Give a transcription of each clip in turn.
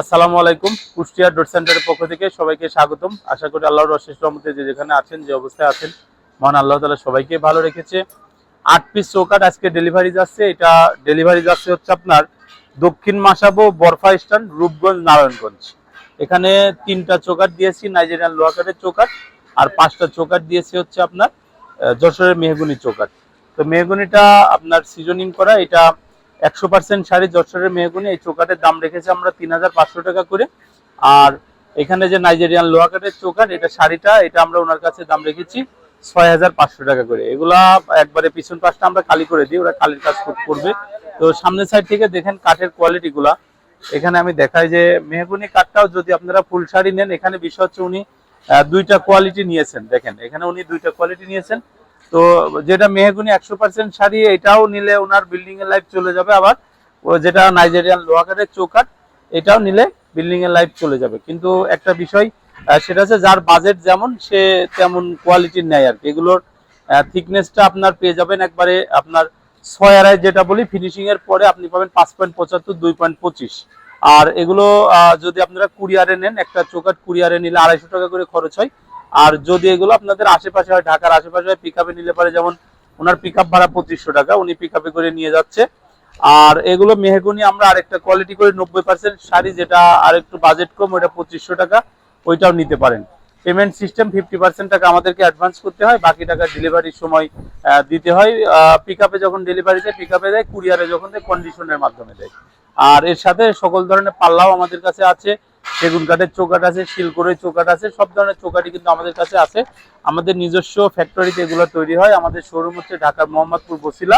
আসসালামু আলাইকুম, কুষ্টিয়া ডট সেন্টারের পক্ষ থেকে সবাইকে স্বাগতম। আশা করি আল্লাহর অশেষ রহমতে যে যেখানে আছেন, যে অবস্থায় আছেন, মহান আল্লাহ তালা সবাইকে ভালো রেখেছে। আট পিস চৌকাট আজকে ডেলিভারি যাচ্ছে। এটা ডেলিভারি যাচ্ছে হচ্ছে আপনার দক্ষিণ মাসাবো বরফা স্ট্যান্ড, রূপগঞ্জ, নারায়ণগঞ্জ। এখানে তিনটা চৌকাট দিয়েছি, নাইজেরিয়ান লোহাকাটের চৌকাট আর পাঁচটা চৌকাট দিয়েছি হচ্ছে আপনার যশোরের মেহগুনি চৌকাট তো মেহগুনিটা আপনার সিজনিং করা, এটা একশো পার্সেন্ট শাড়ি যশোরের মেহগুনি, এই চৌকাটের দাম রেখেছি আমরা তিন হাজার পাঁচশো টাকা করে। আর এখানে যে নাইজেরিয়ান লোহাকাটের চৌকাট, এটা শাড়িটা, এটা আমরা ওনার কাছে দাম রেখেছি ছয় হাজার পাঁচশো টাকা করে। এগুলা একবারে পিছন পাশটা আমরা খালি করে দিই, ওরা কালির কাজ করবে। তো সামনের সাইড থেকে দেখেন কাঠের কোয়ালিটি গুলা। এখানে আমি দেখাই যে মেহগুনি কাঠটাও যদি আপনারা ফুল শাড়ি নেন, এখানে বিষয় হচ্ছে উনি দুইটা কোয়ালিটি নিয়েছেন। দেখেন, এখানে উনি দুইটা কোয়ালিটি নিয়েছেন। তো যেটা মেহগুনি একশো পার্সেন্ট শাড়ি, এটাও নিলে ওনার বিল্ডিং এর লাইফ চলে যাবে আবার। যেটা নাইজেরিয়ান লোহাকাটের চৌকাট এটাও নিলে বিল্ডিং এর লাইফ চলে যাবে। কিন্তু একটা বিষয় সেটা হচ্ছে যার বাজেট যেমন, সে তেমন কোয়ালিটির নেয় আর কি। এগুলোর থিকনেসটা আপনার পেয়ে যাবেন একবারে আপনার ছয় আড়াই যেটা বলি ফিনিশিং এর পরে আপনি পাবেন পাঁচ পয়েন্ট পঁচাত্তর, দুই পয়েন্ট পঁচিশ। আর এগুলো যদি আপনারা কুরিয়ারে নেন, একটা চৌকাট কুরিয়ারে নিলে আড়াইশো টাকা করে খরচ হয়। আর যদি এগুলো আপনাদের আশেপাশে হয়, ঢাকার আশেপাশে হয় পিক নিলে পারে যেমন ওনার পিক ভাড়া পঁচিশশো টাকা, উনি পিক করে নিয়ে যাচ্ছে। আর এগুলো মেহগুনি আমরা আরেকটা কোয়ালিটি করে নব্বই পার্সেন্ট শাড়ি যেটা আর একটু বাজেট কম, ওইটা পঁচিশশো টাকা, ওইটাও নিতে পারেন। পেমেন্ট সিস্টেম ফিফটি পার্সেন্ট টাকা আমাদেরকে অ্যাডভান্স করতে হয়, বাকি টাকা ডেলিভারির সময় দিতে হয়। পিক যখন ডেলিভারি দেয় পিক আপে দেয় কুরিয়ারে যখন দেয় কন্ডিশনের মাধ্যমে দেয়। আর এর সাথে সকল ধরনের পাল্লাও আমাদের কাছে আছে। সেগুন কাঠের চৌকাট আছে, শিলকড়ের চৌকাট আছে, সব ধরনের চৌকাটি কিন্তু আমাদের কাছে আছে। আমাদের নিজস্ব ফ্যাক্টরিতে এগুলো তৈরি হয়। আমাদের শোরুম হচ্ছে ঢাকার মোহাম্মদপুর বসিলা,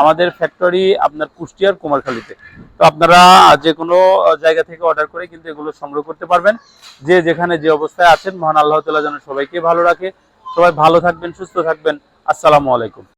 আমাদের ফ্যাক্টরি আপনার কুষ্টিয়ার কুমারখালীতে। তো আপনারা যে কোনো জায়গা থেকে অর্ডার করে কিন্তু এগুলো সংগ্রহ করতে পারবেন। যে যেখানে যে অবস্থায় আছেন, মহান আল্লাহ তালা যেন সবাইকে ভালো রাখে। সবাই ভালো থাকবেন, সুস্থ থাকবেন। আসসালামু আলাইকুম।